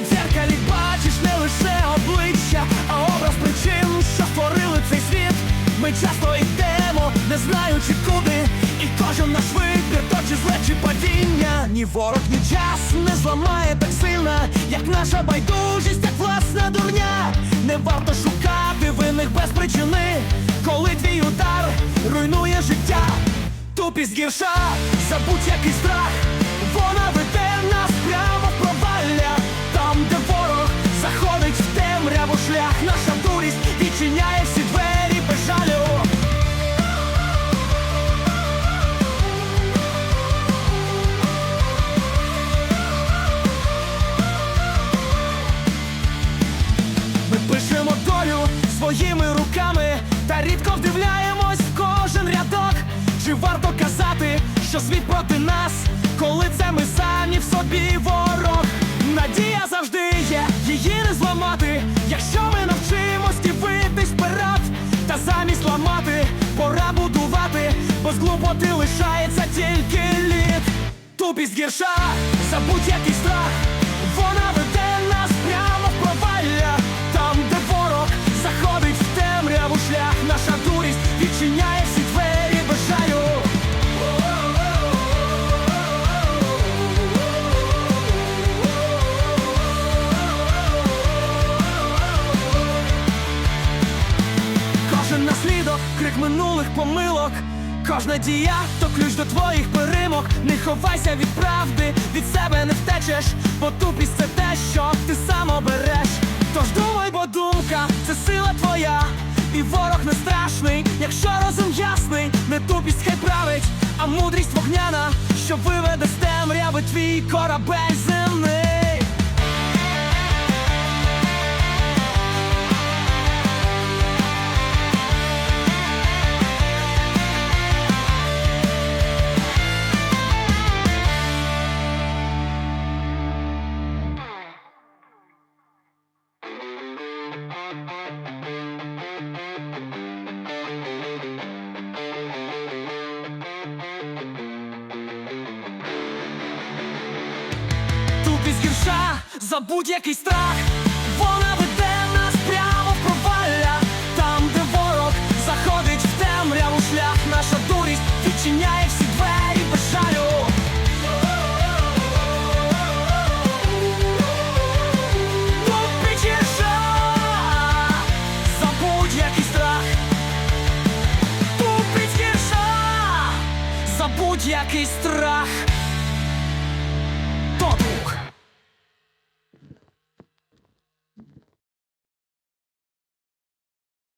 дзеркалі бачиш не лише обличчя, а образ причин, що створили цей світ. Ми часто йдемо, не знаючи куди, і кожен наш вибір, то чи зле, чи падіння. Ні ворог, ні час не зламає так сильно, як наша байдужість, як власна дурня. Не варто шукати винних без причини, коли твій удар руйнує життя. Тупість гірша за будь-який страх, вона веде шлях, наша дурість відчиняє всі двері без жалю. Ми пишемо долю своїми руками та рідко вдивляємось в кожен рядок. Чи варто казати, що світ проти нас, коли це ми самі в собі будувати, бо з глупоти лишається тільки лід. Тупість гірша за будь-який страх, вона веде нас прямо в провалля, там, де ворог заходить в темряву шлях, наша дурість відчиняє всі двері без жалю. Кожен наслідок, крик минулих помилок. Кожна дія то ключ до твоїх перемог. Не ховайся від правди, від себе не втечеш, бо тупість це те, що ти сам обереш. Тож думай, бо думка це сила твоя, і ворог не страшний, якщо розум ясний, не тупість хай править, а мудрість вогняна, що виведе з темряви твій корабель Тупість гірша за будь-який страх. Будь-який страх.